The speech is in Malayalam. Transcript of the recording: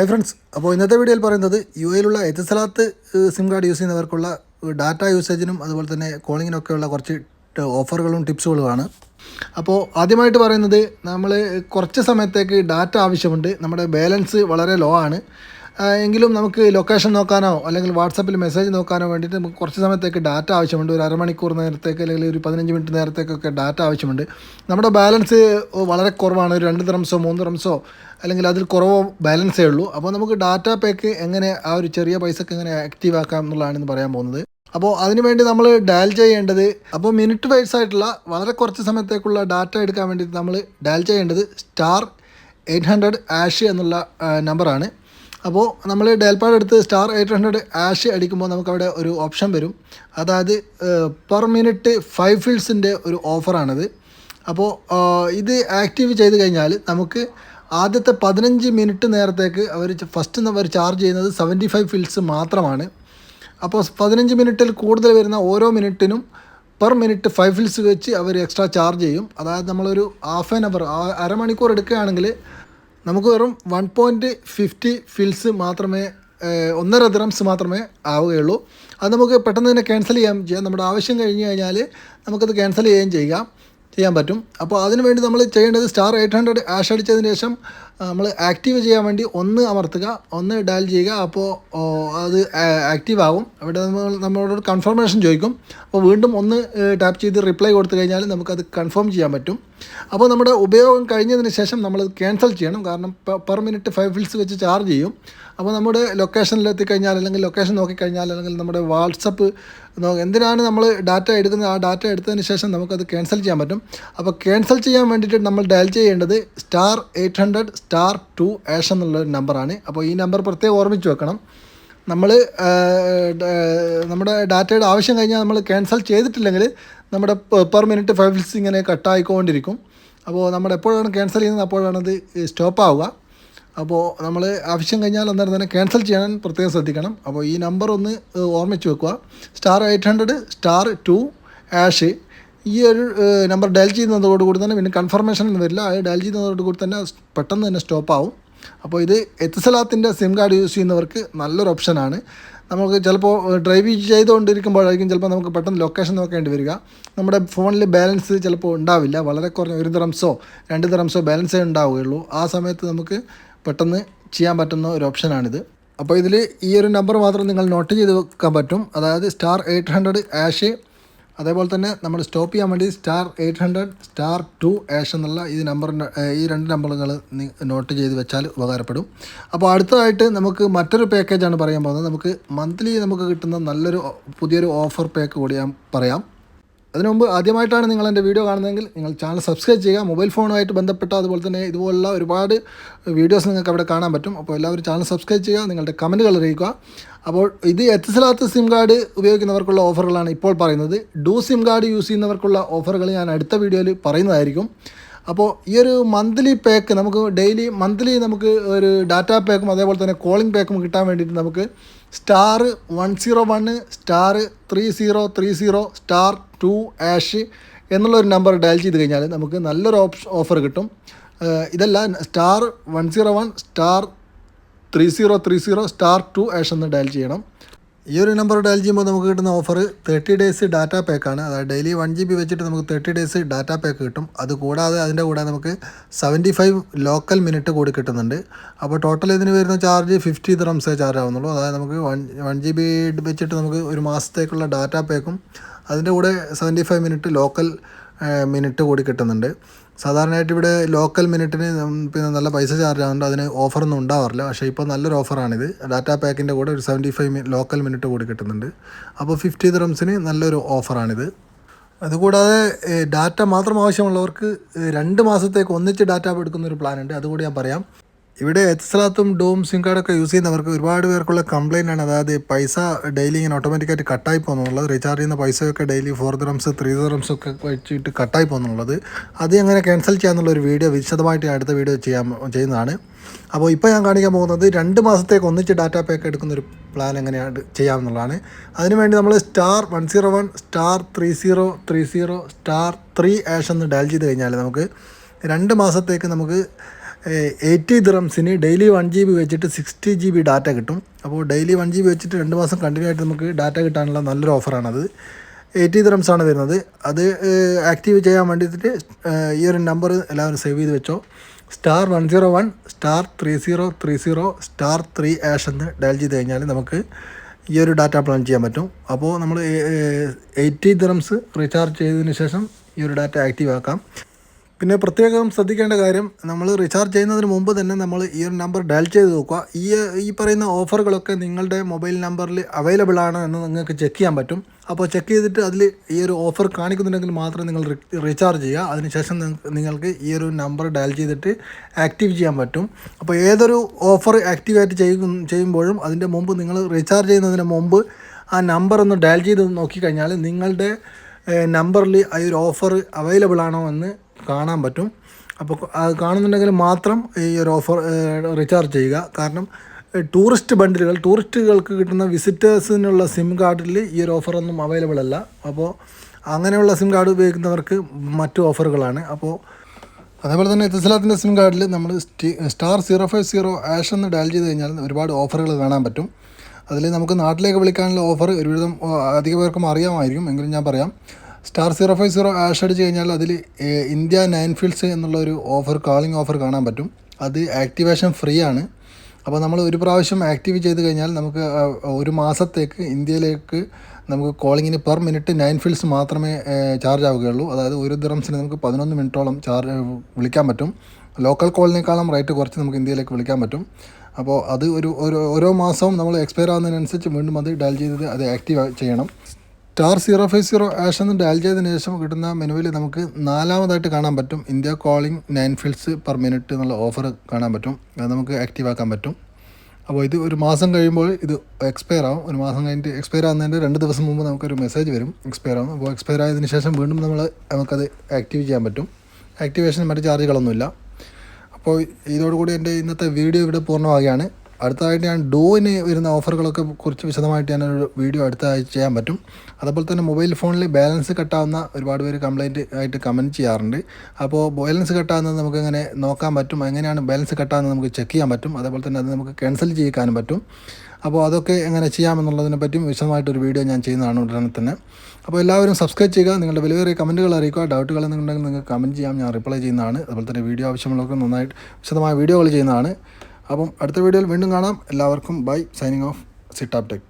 ഹൈ ഫ്രണ്ട്സ് അപ്പോൾ ഇന്നത്തെ വീഡിയോയിൽ പറയുന്നത് യു എയിലുള്ള എത്തിസലാത്ത് സിം കാർഡ് യൂസ് ചെയ്യുന്നവർക്കുള്ള ഡാറ്റ യൂസേജിനും അതുപോലെ തന്നെ കോളിങ്ങിനൊക്കെയുള്ള കുറച്ച് ഓഫറുകളും ടിപ്സുകളുമാണ് അപ്പോൾ ആദ്യമായിട്ട് പറയുന്നത് നമ്മൾ കുറച്ച് സമയത്തേക്ക് ഡാറ്റ ആവശ്യമുണ്ട്. നമ്മുടെ ബാലൻസ് വളരെ ലോ ആണ്. എങ്കിലും നമുക്ക് ലൊക്കേഷൻ നോക്കാനോ അല്ലെങ്കിൽ വാട്സപ്പിൽ മെസ്സേജ് നോക്കാനോ വേണ്ടിയിട്ട് നമുക്ക് കുറച്ച് സമയത്തേക്ക് ഡാറ്റ ആവശ്യമുണ്ട്. ഒരു അരമണിക്കൂർ നേരത്തേക്ക് അല്ലെങ്കിൽ ഒരു പതിനഞ്ച് മിനിറ്റ് നേരത്തേക്കൊക്കെ ഡാറ്റ ആവശ്യമുണ്ട്. നമ്മുടെ ബാലൻസ് വളരെ കുറവാണ്. ഒരു രണ്ട് റംസോ മൂന്ന് റംസോ അല്ലെങ്കിൽ അതിൽ കുറവോ ബാലൻസേ ഉള്ളൂ. അപ്പോൾ നമുക്ക് ഡാറ്റ പാക്ക് എങ്ങനെ ആ ഒരു ചെറിയ പൈസക്ക് എങ്ങനെ ആക്റ്റീവ് ആക്കാം എന്നുള്ളതാണ് ഇന്ന് പറയാൻ പോകുന്നത്. അപ്പോൾ അതിനുവേണ്ടി നമ്മൾ ഡയൽ ചെയ്യേണ്ടത് അപ്പോൾ മിനിറ്റ് വൈസ് ആയിട്ടുള്ള വളരെ കുറച്ച് സമയത്തേക്കുള്ള ഡാറ്റ എടുക്കാൻ വേണ്ടിയിട്ട് നമ്മൾ ഡയൽ ചെയ്യേണ്ടത് സ്റ്റാർ എയ്റ്റ് ഹൺഡ്രഡ് ആഷ് എന്നുള്ള നമ്പറാണ് അപ്പോൾ നമ്മൾ ഡയൽപാഡ് എടുത്ത് സ്റ്റാർ എയ്റ്റ് ഹൺഡ്രഡ് ആഷ് അടിക്കുമ്പോൾ നമുക്കവിടെ ഒരു ഓപ്ഷൻ വരും. അതായത് പെർ മിനിറ്റ് ഫൈവ് ഫിൽസിന്റെ ഒരു ഓഫറാണത്. അപ്പോൾ ഇത് ആക്റ്റീവ് ചെയ്ത് കഴിഞ്ഞാൽ നമുക്ക് ആദ്യത്തെ പതിനഞ്ച് മിനിറ്റ് നേരത്തേക്ക് അവർ ഫസ്റ്റ് അവർ ചാർജ് ചെയ്യുന്നത് സെവന്റി ഫൈവ് ഫിൽസ് മാത്രമാണ്. അപ്പോൾ പതിനഞ്ച് മിനിറ്റിൽ കൂടുതൽ വരുന്ന ഓരോ മിനിറ്റിനും പെർ മിനിറ്റ് ഫൈവ് ഫിൽസ് വെച്ച് അവർ എക്സ്ട്രാ ചാർജ് ചെയ്യും. അതായത് നമ്മളൊരു ഹാഫ് ആൻ അവർ അരമണിക്കൂർ എടുക്കുകയാണെങ്കിൽ നമുക്ക് വെറും വൺ പോയിന്റ് ഫിഫ്റ്റി ഫിൽസ് മാത്രമേ ഒന്നര ദിറംസ് മാത്രമേ ആവുകയുള്ളൂ. അത് നമുക്ക് പെട്ടെന്ന് തന്നെ ക്യാൻസൽ ചെയ്യാൻ ചെയ്യാം നമ്മുടെ ആവശ്യം കഴിഞ്ഞ് കഴിഞ്ഞാൽ നമുക്കത് ക്യാൻസൽ ചെയ്യുകയും ചെയ്യാം. ചെയ്യാൻ പറ്റും. അപ്പോൾ അതിനുവേണ്ടി നമ്മൾ ചെയ്യേണ്ടത് സ്റ്റാർ എയ്റ്റ് ഹൺഡ്രഡ് ആഷ് അടിച്ചതിന് ശേഷം നമ്മൾ ആക്റ്റീവ് ചെയ്യാൻ വേണ്ടി ഒന്ന് അമർത്തുക ഒന്ന് ഡയൽ ചെയ്യുക അപ്പോൾ അത് ആക്റ്റീവ് ആകും അവിടെ നമ്മൾ നമ്മളോട് കൺഫർമേഷൻ ചോദിക്കും. അപ്പോൾ വീണ്ടും ഒന്ന് ടാപ്പ് ചെയ്ത് റിപ്ലൈ കൊടുത്തു കഴിഞ്ഞാൽ നമുക്കത് കൺഫേം ചെയ്യാൻ പറ്റും. അപ്പോൾ നമ്മുടെ ഉപയോഗം കഴിഞ്ഞതിന് ശേഷം നമ്മൾ ക്യാൻസൽ ചെയ്യണം. കാരണം പെർ മിനിറ്റ് ഫൈവ് ഫിൽസ് വെച്ച് ചാർജ് ചെയ്യും. അപ്പോൾ നമ്മുടെ ലൊക്കേഷനിൽ എത്തിക്കഴിഞ്ഞാൽ അല്ലെങ്കിൽ ലൊക്കേഷൻ നോക്കിക്കഴിഞ്ഞാൽ അല്ലെങ്കിൽ നമ്മുടെ വാട്സപ്പ് എന്തിനാണ് നമ്മൾ ഡാറ്റ എടുക്കുന്നത്? ആ ഡാറ്റ എടുത്തതിന് ശേഷം നമുക്കത് ക്യാൻസൽ ചെയ്യാൻ പറ്റും. അപ്പോൾ ക്യാൻസൽ ചെയ്യാൻ വേണ്ടിയിട്ട് നമ്മൾ ഡയൽ ചെയ്യേണ്ടത് star eight hundred star two എന്നുള്ള ഒരു നമ്പറാണ് അപ്പോൾ ഈ നമ്പർ പ്രത്യേകം ഓർമ്മിച്ച് വെക്കണം. നമ്മൾ നമ്മുടെ ഡാറ്റയുടെ ആവശ്യം കഴിഞ്ഞാൽ നമ്മൾ ക്യാൻസൽ ചെയ്തിട്ടില്ലെങ്കിൽ നമ്മുടെ പെർ മിനിറ്റ് ഫൈവ് ഫിൽസ് ഇങ്ങനെ കട്ടായിക്കൊണ്ടിരിക്കും അപ്പോൾ നമ്മൾ എപ്പോഴാണ് ക്യാൻസൽ ചെയ്യുന്നത്? അപ്പോഴാണ് അത് സ്റ്റോപ്പ് ആവുക. അപ്പോൾ നമ്മൾ ആവശ്യം കഴിഞ്ഞാൽ അന്നേരം തന്നെ ക്യാൻസൽ ചെയ്യാൻ പ്രത്യേകം ശ്രദ്ധിക്കണം. അപ്പോൾ ഈ നമ്പർ ഒന്ന് ഓർമ്മിച്ച് വെക്കുക. Star eight hundred star two hash ഈ ഒരു നമ്പർ ഡയൽ ചെയ്യുന്നതോട് കൂടി തന്നെ പിന്നെ കൺഫർമേഷൻ ഒന്നും വരില്ല. അത് ഡയൽ ചെയ്യുന്നതോട് കൂടി തന്നെ പെട്ടെന്ന് തന്നെ സ്റ്റോപ്പ് ആവും. അപ്പോൾ ഇത് എത്തിസലാത്തിന്റെ സിം കാർഡ് യൂസ് ചെയ്യുന്നവർക്ക് നല്ലൊരു ഓപ്ഷനാണ് നമുക്ക് ചിലപ്പോൾ ഡ്രൈവ് ചെയ്തുകൊണ്ടിരിക്കുമ്പോഴായിരിക്കും ചിലപ്പോൾ നമുക്ക് പെട്ടെന്ന് ലൊക്കേഷൻ നോക്കേണ്ടി വരിക. നമ്മുടെ ഫോണിൽ ബാലൻസ് ചിലപ്പോൾ ഉണ്ടാവില്ല. വളരെ കുറഞ്ഞ ഒരു ദിറംസോ രണ്ട് ദിറംസോ ബാലൻസേ ഉണ്ടാവുകയുള്ളൂ. ആ സമയത്ത് നമുക്ക് പെട്ടെന്ന് ചെയ്യാൻ പറ്റുന്ന ഒരു ഓപ്ഷനാണിത് അപ്പോൾ ഇതിൽ ഈ ഒരു നമ്പർ മാത്രം നിങ്ങൾ നോട്ട് ചെയ്ത് വെക്കാൻ പറ്റും. അതായത് സ്റ്റാർ എയ്റ്റ് ഹൺഡ്രഡ് ആഷ് അതേപോലെ തന്നെ നമ്മൾ സ്റ്റോപ്പ് ചെയ്യാൻ വേണ്ടി star eight hundred star two hash എന്നുള്ള ഈ നമ്പറിന്റെ ഈ രണ്ട് നമ്പറുകൾ നോട്ട് ചെയ്ത് വെച്ചാൽ ഉപകാരപ്പെടും. അപ്പോൾ അടുത്തതായിട്ട് നമുക്ക് മറ്റൊരു പാക്കേജാണ് പറയാൻ പോകുന്നത്. നമുക്ക് മന്ത്ലി നമുക്ക് കിട്ടുന്ന നല്ലൊരു പുതിയൊരു ഓഫർ പാക്ക് കൂടി ഞാൻ പറയാം. അതിനു മുമ്പ് ആദ്യമായിട്ടാണ് നിങ്ങൾ എന്റെ വീഡിയോ കാണുന്നതെങ്കിൽ നിങ്ങൾ ചാനൽ സബ്സ്ക്രൈബ് ചെയ്യുക. മൊബൈൽ ഫോണുമായിട്ട് ബന്ധപ്പെട്ട അതുപോലെ തന്നെ ഇതുപോലുള്ള ഒരുപാട് വീഡിയോസ് നിങ്ങൾക്ക് അവിടെ കാണാൻ പറ്റും. അപ്പോൾ എല്ലാവരും ചാനൽ സബ്സ്ക്രൈബ് ചെയ്യുക നിങ്ങളുടെ കമന്റുകൾ അറിയിക്കുക. അപ്പോൾ ഇത് എത്തിച്ചില്ലാത്ത സിം കാർഡ് ഉപയോഗിക്കുന്നവർക്കുള്ള ഓഫറുകളാണ് ഇപ്പോൾ പറയുന്നത്. ഡു സിം കാർഡ് യൂസ് ചെയ്യുന്നവർക്കുള്ള ഓഫറുകൾ ഞാൻ അടുത്ത വീഡിയോയിൽ പറയുന്നതായിരിക്കും. അപ്പോൾ ഈ ഒരു മന്ത്ലി പാക്ക് നമുക്ക് ഡെയിലി മന്ത്ലി നമുക്ക് ഒരു ഡാറ്റ പാക്കും അതേപോലെ തന്നെ കോളിംഗ് പാക്കും കിട്ടാൻ വേണ്ടിയിട്ട് നമുക്ക് star one zero one star three zero three zero star two hash എന്നുള്ളൊരു നമ്പർ ഡയൽ ചെയ്ത് കഴിഞ്ഞാൽ നമുക്ക് നല്ലൊരു ഓപ്ഷൻ ഓഫർ കിട്ടും. ഇതല്ല star one zero one star three zero three zero star two hash എന്ന് ഡയൽ ചെയ്യണം. ഈ ഒരു നമ്പർ ഡയൽ ചെയ്യുമ്പോൾ നമുക്ക് കിട്ടുന്ന ഓഫർ തേർട്ടി ഡേയ്സ് ഡാറ്റ പാക്കാണ് അതായത് ഡെയിലി വൺ ജി ബി വെച്ചിട്ട് നമുക്ക് തേർട്ടി ഡേയ്സ് ഡാറ്റ പാക്ക് കിട്ടും. അത് കൂടാതെ അതിന്റെ കൂടെ നമുക്ക് സെവന്റി ഫൈവ് ലോക്കൽ മിനിറ്റ് കൂടി കിട്ടുന്നുണ്ട്. അപ്പോൾ ടോട്ടൽ ഇതിന് വരുന്ന ചാർജ് ഫിഫ്റ്റി ദ്രംസേ ചാർജ് ആവുന്നുള്ളൂ. അതായത് നമുക്ക് വൺ വൺ ജി ബി വെച്ചിട്ട് നമുക്ക് ഒരു മാസത്തേക്കുള്ള ഡാറ്റ പാക്കും അതിന്റെ കൂടെ seventy five minute local minute കൂടി കിട്ടുന്നുണ്ട്. സാധാരണയായിട്ട് ഇവിടെ ലോക്കൽ മിനിറ്റിന് പിന്നെ നല്ല പൈസ ചാർജ് ആകുന്നുണ്ട് അതിന് ഓഫറൊന്നും ഉണ്ടാവാറില്ല. പക്ഷേ ഇപ്പോൾ നല്ലൊരു ഓഫറാണിത് ഡാറ്റ പാക്കിന്റെ കൂടെ ഒരു സെവന്റി ഫൈവ് ലോക്കൽ മിനിറ്റ് കൂടി കിട്ടുന്നുണ്ട്. അപ്പോൾ ഫിഫ്റ്റി ദ്രംസിന് നല്ലൊരു ഓഫറാണിത് അതുകൂടാതെ ഡാറ്റ മാത്രം ആവശ്യമുള്ളവർക്ക് രണ്ട് മാസത്തേക്ക് ഒന്നിച്ച് ഡാറ്റ എടുക്കുന്ന ഒരു പ്ലാൻ ഉണ്ട്. അതുകൂടി ഞാൻ പറയാം. ഇവിടെ എത്സലാത്തും ഡോം സിം കാർഡൊക്കെ യൂസ് ചെയ്യുന്നവർക്ക് ഒരുപാട് പേർക്കുള്ള കംപ്ലൈന്റ് ആണ്. അതായത് പൈസ ഡെയിലി ഇങ്ങനെ ഓട്ടോമാറ്റിക്കായിട്ട് കട്ടായി പോകുന്നുള്ളത്. റീചാർജ് ചെയ്യുന്ന പൈസയൊക്കെ daily four dirhams three dirhams ഒക്കെ വെച്ചിട്ട് കട്ടായി പോകുന്നുള്ളത്. അത് എങ്ങനെ ക്യാൻസൽ ചെയ്യാന്നുള്ള ഒരു വീഡിയോ വിശദമായിട്ട് ഞാൻ അടുത്ത വീഡിയോ ചെയ്യാൻ ചെയ്യുന്നതാണ്. അപ്പോൾ ഇപ്പോൾ ഞാൻ കാണിക്കാൻ പോകുന്നത് രണ്ട് മാസത്തേക്ക് ഒന്നിച്ച് ഡാറ്റ പാക്ക് എടുക്കുന്ന ഒരു പ്ലാൻ എങ്ങനെയാണ് ചെയ്യാമെന്നുള്ളതാണ്. അതിനുവേണ്ടി നമ്മൾ star one zero one star three zero three zero star three hash എന്ന് ഡയൽ ചെയ്ത് കഴിഞ്ഞാൽ നമുക്ക് രണ്ട് മാസത്തേക്ക് നമുക്ക് എയ്റ്റി ദിറംസിന് ഡെയിലി വൺ ജി ബി വെച്ചിട്ട് സിക്സ്റ്റി ജി ബി ഡാറ്റ കിട്ടും. അപ്പോൾ ഡെയിലി വൺ ജി ബി വെച്ചിട്ട് രണ്ട് മാസം കണ്ടിന്യൂ ആയിട്ട് നമുക്ക് ഡാറ്റ കിട്ടാനുള്ള നല്ലൊരു ഓഫറാണത് എയ്റ്റി ദിറംസ് ആണ് വരുന്നത്. അത് ആക്റ്റീവ് ചെയ്യാൻ വേണ്ടിയിട്ട് ഈ ഒരു നമ്പർ എല്ലാവരും സേവ് ചെയ്ത് വെച്ചോ. Star one zero one star three zero three zero star three hash എന്ന് ഡയൽ ചെയ്ത് കഴിഞ്ഞാൽ നമുക്ക് ഈ ഒരു ഡാറ്റ പ്ലാൻ ചെയ്യാൻ പറ്റും. അപ്പോൾ നമ്മൾ എയ്റ്റി ദിറംസ് റീചാർജ് ചെയ്തതിന് ശേഷം ഈ ഒരു ഡാറ്റ ആക്റ്റീവ് ആക്കാം. പിന്നെ പ്രത്യേകം ശ്രദ്ധിക്കേണ്ട കാര്യം നമ്മൾ റീചാർജ് ചെയ്യുന്നതിന് മുമ്പ് തന്നെ നമ്മൾ ഈ ഒരു നമ്പർ ഡയൽ ചെയ്ത് നോക്കുക. ഈ ഈ പറയുന്ന ഓഫറുകളൊക്കെ നിങ്ങളുടെ മൊബൈൽ നമ്പറിൽ അവൈലബിൾ ആണ് എന്ന് നിങ്ങൾക്ക് ചെക്ക് ചെയ്യാൻ പറ്റും. അപ്പോൾ ചെക്ക് ചെയ്തിട്ട് അതിൽ ഈ ഒരു ഓഫർ കാണിക്കുന്നുണ്ടെങ്കിൽ മാത്രം നിങ്ങൾ റീചാർജ് ചെയ്യുക. അതിനുശേഷം നിങ്ങ- നിങ്ങൾക്ക് ഈ ഒരു നമ്പർ ഡയൽ ചെയ്തിട്ട് ആക്റ്റീവ് ചെയ്യാൻ പറ്റും. അപ്പോൾ ഏതൊരു ഓഫർ ആക്ടിവേറ്റ് ചെയ്യും ചെയ്യുമ്പോഴും അതിന്റെ മുമ്പ് നിങ്ങൾ റീചാർജ് ചെയ്യുന്നതിന് മുമ്പ് ആ നമ്പർ ഒന്ന് ഡയൽ ചെയ്ത് നോക്കിക്കഴിഞ്ഞാൽ നിങ്ങളുടെ നമ്പറിൽ ആ ഒരു ഓഫർ അവൈലബിൾ ആണോ എന്ന് കാണാൻ പറ്റും. അപ്പോൾ അത് കാണുന്നുണ്ടെങ്കിൽ മാത്രം ഈ ഒരു ഓഫർ റീചാർജ് ചെയ്യുക. കാരണം ടൂറിസ്റ്റ് ബണ്ടിലുകൾ ടൂറിസ്റ്റുകൾക്ക് കിട്ടുന്ന വിസിറ്റേഴ്സിനുള്ള സിം കാർഡിൽ ഈ ഒരു ഓഫറൊന്നും അവൈലബിൾ അല്ല. അപ്പോൾ അങ്ങനെയുള്ള സിം കാർഡ് ഉപയോഗിക്കുന്നവർക്ക് മറ്റു ഓഫറുകളാണ് അപ്പോൾ അതേപോലെ തന്നെ എത്തിസലാത്തിന്റെ സിം കാർഡിൽ നമ്മൾ star zero five zero hash എന്ന് ഡയൽ ചെയ്ത് കഴിഞ്ഞാൽ ഒരുപാട് ഓഫറുകൾ കാണാൻ പറ്റും. അതിൽ നമുക്ക് നാട്ടിലേക്ക് വിളിക്കാനുള്ള ഓഫർ ഒരുവിധം അധിക പേർക്കും അറിയാമായിരിക്കും. എങ്കിലും ഞാൻ പറയാം. Star zero five zero hash അടിച്ച് കഴിഞ്ഞാൽ അതിൽ ഇന്ത്യ നയൻ ഫീൽഡ്സ് എന്നുള്ള ഒരു ഓഫർ കാളിംഗ് ഓഫർ കാണാൻ പറ്റും. അത് ആക്ടിവേഷൻ ഫ്രീ ആണ്. അപ്പോൾ നമ്മൾ ഒരു പ്രാവശ്യം ആക്റ്റീവ് ചെയ്ത് കഴിഞ്ഞാൽ നമുക്ക് ഒരു മാസത്തേക്ക് ഇന്ത്യയിലേക്ക് നമുക്ക് കോളിങ്ങിന് പെർ മിനിറ്റ് നയൻ ഫീൽഡ്സ് മാത്രമേ ചാർജ് ആവുകയുള്ളൂ. അതായത് ഒരു ദിറംസിന് നമുക്ക് പതിനൊന്ന് മിനിറ്റോളം ചാർജ് വിളിക്കാൻ പറ്റും. ലോക്കൽ കോളിനേക്കാളും റേറ്റ് കുറച്ച് നമുക്ക് ഇന്ത്യയിലേക്ക് വിളിക്കാൻ പറ്റും. അപ്പോൾ അത് ഒരു ഓരോ മാസവും നമ്മൾ എക്സ്പയർ ആകുന്നതിനനുസരിച്ച് വീണ്ടും അത് ഡയൽ ചെയ്തത് അത് ആക്റ്റീവ് ചെയ്യണം. Star zero five zero hash എന്ന് ഡയൽ ചെയ്തതിന് ശേഷം കിട്ടുന്ന മെനുവിൽ നമുക്ക് നാലാമതായിട്ട് കാണാൻ പറ്റും. India calling nine fils per minute എന്നുള്ള ഓഫർ കാണാൻ പറ്റും. അത് നമുക്ക് ആക്റ്റീവ് ആക്കാൻ പറ്റും. അപ്പോൾ ഇത് ഒരു മാസം കഴിയുമ്പോൾ ഇത് എക്സ്പയർ ആവും. ഒരു മാസം കഴിഞ്ഞിട്ട് എക്സ്പയർ ആകുന്നതിന്റെ രണ്ട് ദിവസം മുമ്പ് നമുക്കൊരു മെസ്സേജ് വരും. എക്സ്പയർ ആവും. അപ്പോൾ എക്സ്പയർ ആയതിനു ശേഷം വീണ്ടും നമ്മൾ നമുക്കത് ആക്റ്റീവ് ചെയ്യാൻ പറ്റും. ആക്ടിവേഷൻ മറ്റ് ചാർജുകളൊന്നുമില്ല അപ്പോൾ ഇതോടുകൂടി എന്റെ ഇന്നത്തെ വീഡിയോ ഇവിടെ പൂർണമാകുകയാണ് അടുത്തതായിട്ട് ഞാൻ ഡോയിന് വരുന്ന ഓഫറുകളൊക്കെ കുറിച്ച് വിശദമായിട്ട് ഞാനൊരു വീഡിയോ അടുത്ത ആഴ്ച ചെയ്യാൻ പറ്റും. അതുപോലെ തന്നെ മൊബൈൽ ഫോണിൽ ബാലൻസ് കട്ടാവുന്ന ഒരുപാട് പേര് കംപ്ലൈന്റ് ആയിട്ട് കമന്റ് ചെയ്യാറുണ്ട്. അപ്പോൾ ബാലൻസ് കട്ടാവുന്നത് നമുക്ക് എങ്ങനെ നോക്കാൻ പറ്റും? എങ്ങനെയാണ് ബാലൻസ് കട്ടാവുന്നത് നമുക്ക് ചെക്ക് ചെയ്യാൻ പറ്റും. അതേപോലെ തന്നെ അത് നമുക്ക് ക്യാൻസൽ ചെയ്യിക്കാനും പറ്റും. അപ്പോൾ അതൊക്കെ എങ്ങനെ ചെയ്യാമെന്നുള്ളതിനെ പറ്റിയും വിശദമായിട്ടൊരു വീഡിയോ ഞാൻ ചെയ്യുന്നതാണ് ഉടനെ തന്നെ. അപ്പോൾ എല്ലാവരും സബ്സ്ക്രൈബ് ചെയ്യുക നിങ്ങളുടെ വലിയ വലിയ കമന്റുകൾ അറിയിക്കുക ഡൗട്ടുകൾ ഉണ്ടെങ്കിൽ നിങ്ങൾക്ക് കമന്റ് ചെയ്യാം ഞാൻ റിപ്ലൈ ചെയ്യുന്നതാണ്. അതുപോലെ തന്നെ വീഡിയോ ആവശ്യമുള്ളവർക്ക് നന്നായിട്ട് വിശദമായ വീഡിയോകൾ ചെയ്യുന്നതാണ്. അപ്പം അടുത്ത വീഡിയോയിൽ വീണ്ടും കാണാം. എല്ലാവർക്കും bye signing off Sitap Tech